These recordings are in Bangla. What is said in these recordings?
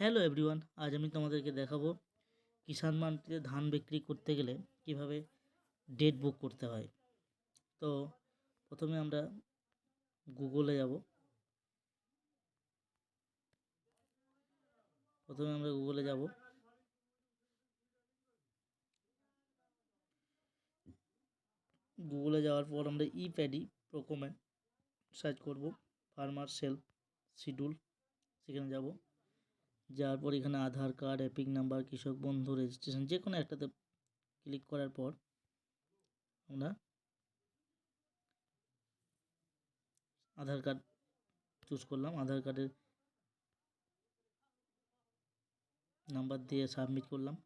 হ্যালো এভরিওয়ান, আজ আমি তোমাদেরকে দেখাবো কিষাণ মান্ডিতে ধান বিক্রি করতে গেলে কীভাবে ডেট বুক করতে হয়। তো প্রথমে আমরা গুগলে যাব। প্রথমে আমরা গুগলে যাব। গুগলে যাওয়ার পর আমরা ই প্যাডি প্রোকোম্যান সার্চ করব, ফার্মার সেলফ শিডিউল, সেখানে যাব। যাওয়ার পর এখানে আধার কার্ড, এপিক নাম্বার, কৃষক বন্ধু রেজিস্ট্রেশন যে কোনো একটাতে ক্লিক করার পর আমরা আধার কার্ড চুজ করলাম। আধার কার্ডের নাম্বার দিয়ে সাবমিট করলাম।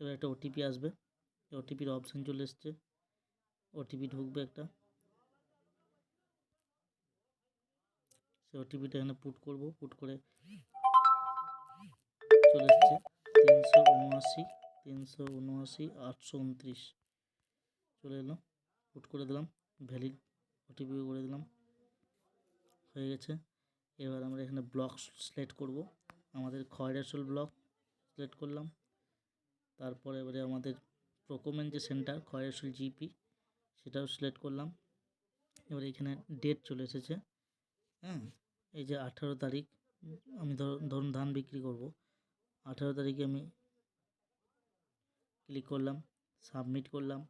এবার একটা ওটিপি আসবে। ওটিপির অপশান চলে এসছে। ওটিপি ঢুকবে একটা। সে ওটিপিটা এখানে পুট করব। পুট করে চলে এসছে তিনশো উনআশি তিনশো উনআশি, আটশো উনত্রিশ। চলে এলো পুট করে দিলাম ভ্যালিড ওটিপি করে দিলাম। হয়ে গেছে। এবার আমরা এখানে ব্লক সিলেক্ট করব। আমাদের খয়রাসোল ব্লক সিলেক্ট করলাম। তারপরে এবারে আমাদের প্রোকোমেন্ট যে সেন্টার খয়রাসোল জিপি সেটাও সিলেক্ট করলাম। এবার এখানে ডেট চলে এসেছে। হ্যাঁ এই যে আঠারো তারিখ, আমি ধরুন ধান বিক্রি করব। আঠারো তারিখে আমি ক্লিক করলাম সাবমিট করলাম।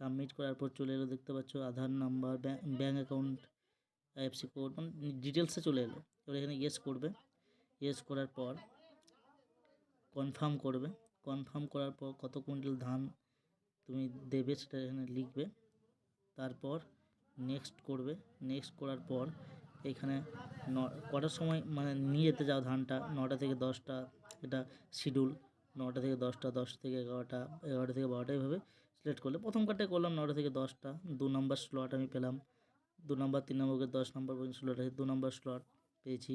সাবমিট করার পর চলে এলো দেখতে পাচ্ছ Aadhaar number bank account IFSC code মানে ডিটেলসে চলে এলো। এবার এখানে ইয়েস করবে। ইয়েস করার পর কনফার্ম করবে। কনফার্ম করার পর কত কুইন্টাল ধান তুমি দেবে সেটা এখানে লিখবে। তারপর নেক্সট করবে। নেক্সট করার পর এখানে ন, কটার সময় মানে নিয়ে যেতে যাও ধানটা? নটা থেকে দশটা, এটা শিডিউল নটা থেকে দশটা দশটা থেকে এগারোটা এগারোটা থেকে বারোটা এইভাবে সিলেক্ট করলে। প্রথম কার্ডটাই করলাম নটা থেকে দশটা। দু নম্বর স্লট আমি পেলাম। দু নম্বর তিন নম্বরকে দশ নম্বর পর্যন্ত স্লট আছে। দু নম্বর স্লট পেয়েছি।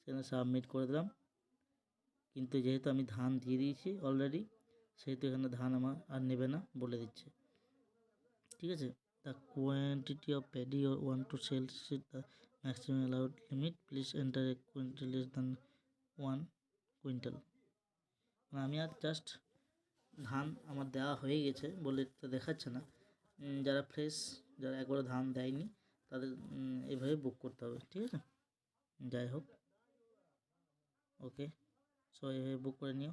সেখানে সাবমিট করে দিলাম। কিন্তু যেহেতু আমি ধান দিয়ে দিয়েছি অলরেডি সেহেতু এখানে ধান আমার আর নেবে না বলে দিচ্ছে। ঠিক আছে? The quantity of paddy want to sell maximum allowed limit, please enter a quintal less than one quintal মানে আমি আর জাস্ট ধান আমার দেওয়া হয়ে গেছে বলে তো দেখাচ্ছে না। যারা ফ্রেশ যারা একবারও ধান দেয়নি, তাদের এভাবে বুক করতে হবে, ঠিক আছে? যাই হোক। ওকে সো এভাবে বুক করে নিও।